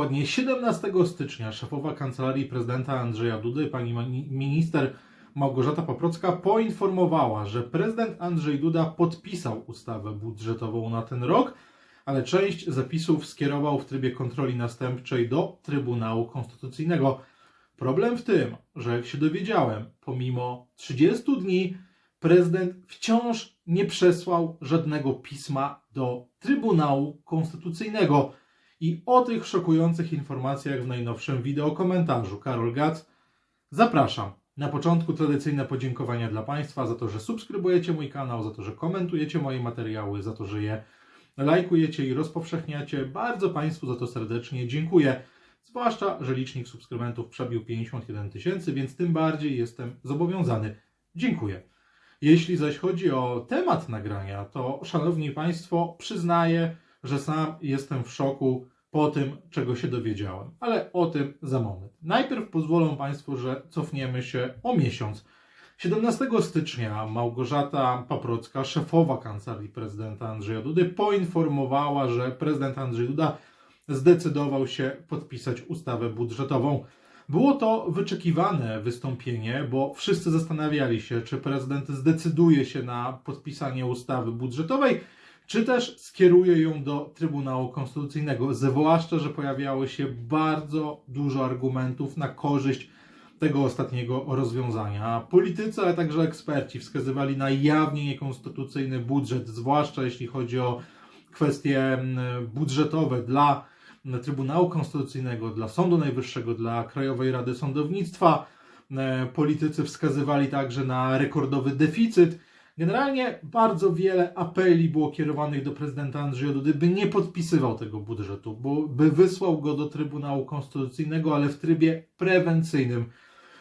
dokładnie 17 stycznia, szefowa kancelarii prezydenta Andrzeja Dudy, pani minister Małgorzata Paprocka, poinformowała, że prezydent Andrzej Duda podpisał ustawę budżetową na ten rok, ale część zapisów skierował w trybie kontroli następczej do Trybunału Konstytucyjnego. Problem w tym, że jak się dowiedziałem, pomimo 30 dni prezydent wciąż nie przesłał żadnego pisma do Trybunału Konstytucyjnego. I o tych szokujących informacjach w najnowszym wideokomentarzu Karol Gac zapraszam. Na początku tradycyjne podziękowania dla Państwa za to, że subskrybujecie mój kanał, za to, że komentujecie moje materiały, za to, że je lajkujecie i rozpowszechniacie. Bardzo Państwu za to serdecznie dziękuję. Zwłaszcza, że licznik subskrybentów przebił 51 tysięcy, więc tym bardziej jestem zobowiązany. Dziękuję. Jeśli zaś chodzi o temat nagrania, to szanowni Państwo, przyznaję, że sam jestem w szoku po tym, czego się dowiedziałem, ale o tym za moment. Najpierw pozwolą Państwo, że cofniemy się o miesiąc. 17 stycznia Małgorzata Paprocka, szefowa kancelarii prezydenta Andrzeja Dudy, poinformowała, że prezydent Andrzej Duda zdecydował się podpisać ustawę budżetową. Było to wyczekiwane wystąpienie, bo wszyscy zastanawiali się, czy prezydent zdecyduje się na podpisanie ustawy budżetowej, czy też skieruje ją do Trybunału Konstytucyjnego. Zwłaszcza, że pojawiało się bardzo dużo argumentów na korzyść tego ostatniego rozwiązania. Politycy, ale także eksperci wskazywali na jawnie niekonstytucyjny budżet, zwłaszcza jeśli chodzi o kwestie mm, budżetowe dla Trybunału Konstytucyjnego, dla Sądu Najwyższego, dla Krajowej Rady Sądownictwa. E, Politycy wskazywali także na rekordowy deficyt. Generalnie bardzo wiele apeli było kierowanych do prezydenta Andrzeja Dudy, by nie podpisywał tego budżetu, bo by wysłał go do Trybunału Konstytucyjnego, ale w trybie prewencyjnym,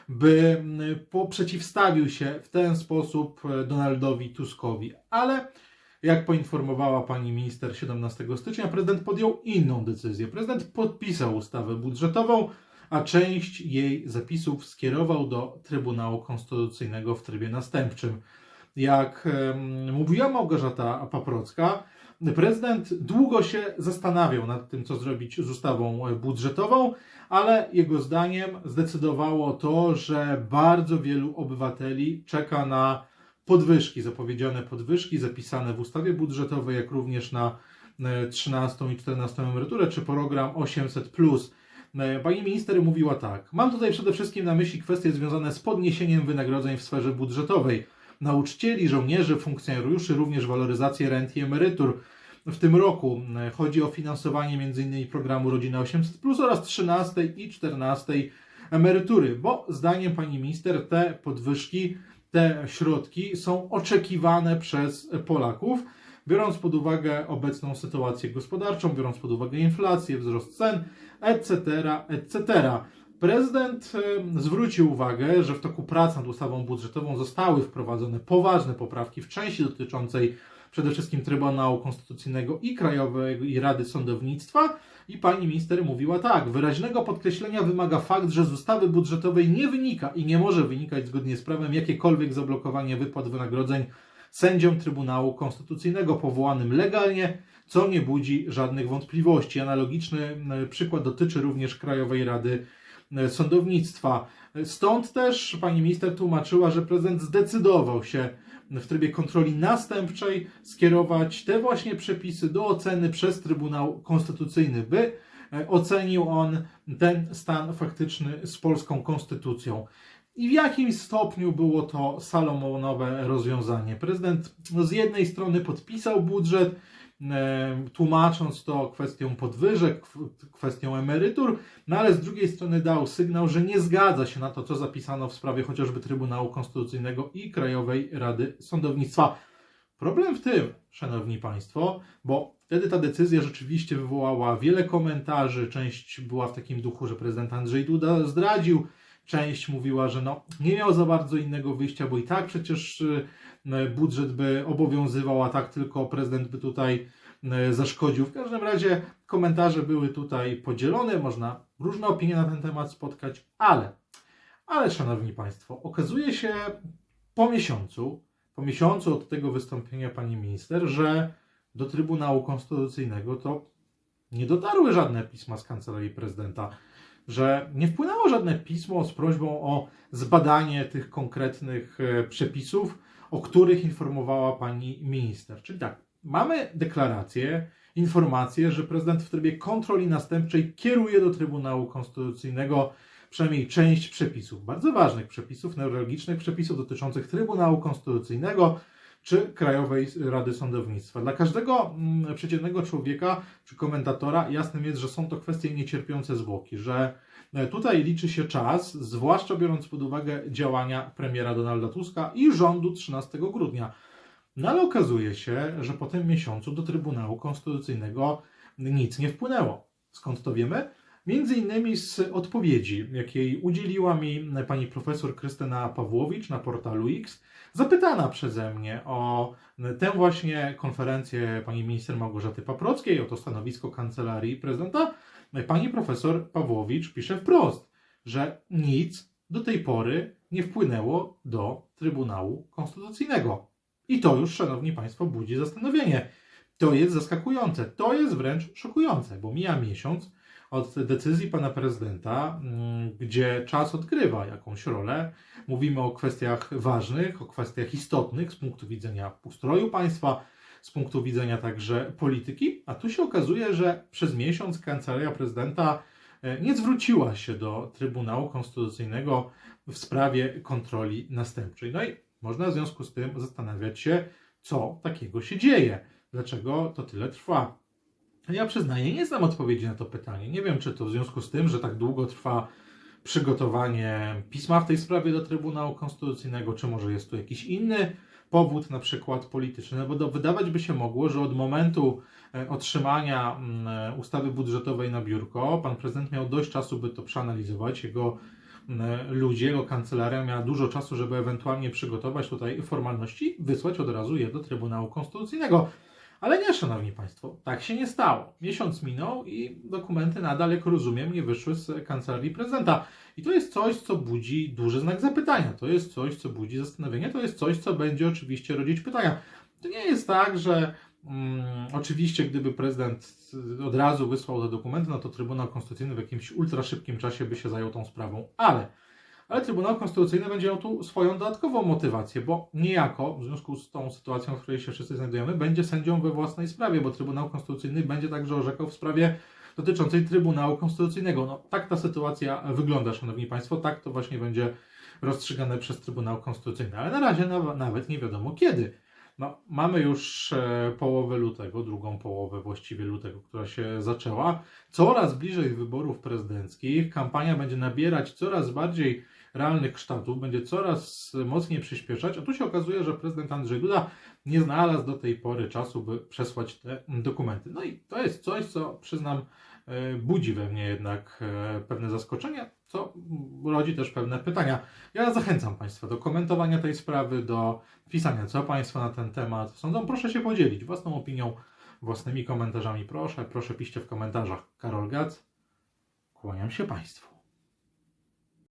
by mm, przeciwstawił się w ten sposób e, Donaldowi Tuskowi. Ale jak poinformowała pani minister 17 stycznia, prezydent podjął inną decyzję. Prezydent podpisał ustawę budżetową, a część jej zapisów skierował do Trybunału Konstytucyjnego w trybie następczym. Jak mówiła Małgorzata Paprocka, prezydent długo się zastanawiał nad tym, co zrobić z ustawą e, budżetową, ale jego zdaniem zdecydowało to, że bardzo wielu obywateli czeka na podwyżki, zapowiedziane podwyżki zapisane w ustawie budżetowej, jak również na e, 13 i 14 emeryturę, czy program 800. E, Pani minister mówiła tak: Mam tutaj przede wszystkim na myśli kwestie związane z podniesieniem wynagrodzeń w sferze budżetowej. Nauczycieli, żołnierzy, funkcjonariuszy, również waloryzację rent i emerytur. W tym roku e, chodzi o finansowanie m.in. programu Rodzina 800 oraz 13 i 14 emerytury, bo zdaniem pani minister te podwyżki te środki są oczekiwane przez Polaków, biorąc pod uwagę obecną sytuację gospodarczą, biorąc pod uwagę inflację, wzrost cen, etc., etc. Prezydent zwrócił uwagę, że w toku prac nad ustawą budżetową zostały wprowadzone poważne poprawki w części dotyczącej przede wszystkim Trybunału Konstytucyjnego i Krajowej Rady Sądownictwa. I pani minister mówiła tak: wyraźnego podkreślenia wymaga fakt, że z ustawy budżetowej nie wynika i nie może wynikać zgodnie z prawem jakiekolwiek zablokowanie wypłat wynagrodzeń sędziom Trybunału Konstytucyjnego powołanym legalnie, co nie budzi żadnych wątpliwości. Analogiczny przykład dotyczy również Krajowej Rady Sądownictwa. Stąd też pani minister tłumaczyła, że prezydent zdecydował się w trybie kontroli następczej skierować te właśnie przepisy do oceny przez Trybunał Konstytucyjny, by e, ocenił on ten stan faktyczny z polską konstytucją. I w jakim stopniu było to salomonowe rozwiązanie? Prezydent z jednej strony podpisał budżet, e, tłumacząc to kwestią podwyżek, kw- kwestią emerytur, no ale z drugiej strony dał sygnał, że nie zgadza się na to, co zapisano w sprawie chociażby Trybunału Konstytucyjnego i Krajowej Rady Sądownictwa. Problem w tym, szanowni państwo, bo wtedy ta decyzja rzeczywiście wywołała wiele komentarzy. Część była w takim duchu, że prezydent Andrzej Duda zdradził, część mówiła, że no, nie miał za bardzo innego wyjścia, bo i tak przecież y, budżet by obowiązywał, a tak tylko prezydent by tutaj zaszkodził. W każdym razie komentarze były tutaj podzielone, można różne opinie na ten temat spotkać, ale, ale szanowni państwo, okazuje się po miesiącu, po miesiącu od tego wystąpienia pani minister, że do Trybunału Konstytucyjnego to nie dotarły żadne pisma z kancelarii prezydenta, że nie wpłynęło żadne pismo z prośbą o zbadanie tych konkretnych e, przepisów, o których informowała pani minister. Czyli tak, mamy deklarację, informację, że prezydent w trybie kontroli następczej kieruje do Trybunału Konstytucyjnego przynajmniej część przepisów, bardzo ważnych przepisów, neurologicznych przepisów dotyczących Trybunału Konstytucyjnego czy Krajowej Rady Sądownictwa. Dla każdego mm, przeciętnego człowieka czy komentatora jasnym jest, że są to kwestie niecierpiące zwłoki, że e, tutaj liczy się czas, zwłaszcza biorąc pod uwagę działania premiera Donalda Tuska i rządu 13 grudnia. No ale okazuje się, że po tym miesiącu do Trybunału Konstytucyjnego nic nie wpłynęło. Skąd to wiemy? Między innymi z odpowiedzi, jakiej udzieliła mi pani profesor Krystyna Pawłowicz na portalu X, zapytana przeze mnie o tę właśnie konferencję pani minister Małgorzaty Paprockiej, o to stanowisko kancelarii prezydenta. Pani profesor Pawłowicz pisze wprost, że nic do tej pory nie wpłynęło do Trybunału Konstytucyjnego. I to już, szanowni państwo, budzi zastanowienie. To jest zaskakujące, to jest wręcz szokujące, bo mija miesiąc od decyzji pana prezydenta, mm, gdzie czas odgrywa jakąś rolę. Mówimy o kwestiach ważnych, o kwestiach istotnych z punktu widzenia ustroju państwa, z punktu widzenia także polityki, a tu się okazuje, że przez miesiąc kancelaria prezydenta e, nie zwróciła się do Trybunału Konstytucyjnego w sprawie kontroli następczej. No i można w związku z tym zastanawiać się, co takiego się dzieje, dlaczego to tyle trwa. Ja przyznaję, nie znam odpowiedzi na to pytanie. Nie wiem, czy to w związku z tym, że tak długo trwa przygotowanie pisma w tej sprawie do Trybunału Konstytucyjnego, czy może jest tu jakiś inny powód, na przykład polityczny, bo do, wydawać by się mogło, że od momentu e, otrzymania mm, ustawy budżetowej na biurko, pan prezydent miał dość czasu, by to przeanalizować. Jego mm, ludzie, jego kancelaria miała dużo czasu, żeby ewentualnie przygotować tutaj formalności, wysłać od razu je do Trybunału Konstytucyjnego. Ale nie, szanowni państwo, tak się nie stało. Miesiąc minął i dokumenty nadal, jak rozumiem, nie wyszły z kancelarii prezydenta. I to jest coś, co budzi duży znak zapytania. To jest coś, co budzi zastanowienie. To jest coś, co będzie oczywiście rodzić pytania. To nie jest tak, że mm, oczywiście, gdyby prezydent od razu wysłał te dokumenty, no to Trybunał Konstytucyjny w jakimś ultra szybkim czasie by się zajął tą sprawą. Ale ale Trybunał Konstytucyjny będzie miał tu swoją dodatkową motywację, bo niejako w związku z tą sytuacją, w której się wszyscy znajdujemy, będzie sędzią we własnej sprawie, bo Trybunał Konstytucyjny będzie także orzekał w sprawie dotyczącej Trybunału Konstytucyjnego. No, tak ta sytuacja wygląda, Szanowni Państwo, tak to właśnie będzie rozstrzygane przez Trybunał Konstytucyjny, ale na razie nawet nie wiadomo kiedy. Mamy już e, połowę lutego, drugą połowę właściwie lutego, która się zaczęła. Coraz bliżej wyborów prezydenckich. Kampania będzie nabierać coraz bardziej realnych kształtów, będzie coraz mocniej przyspieszać, a tu się okazuje, że prezydent Andrzej Duda nie znalazł do tej pory czasu, by przesłać te dokumenty. No i to jest coś, co przyznam, budzi we mnie jednak e, pewne zaskoczenie, co rodzi też pewne pytania. Ja zachęcam Państwa do komentowania tej sprawy, do pisania, co Państwo na ten temat sądzą. Proszę się podzielić własną opinią, własnymi komentarzami. Proszę, proszę piszcie w komentarzach. Karol Gac, kłaniam się Państwu.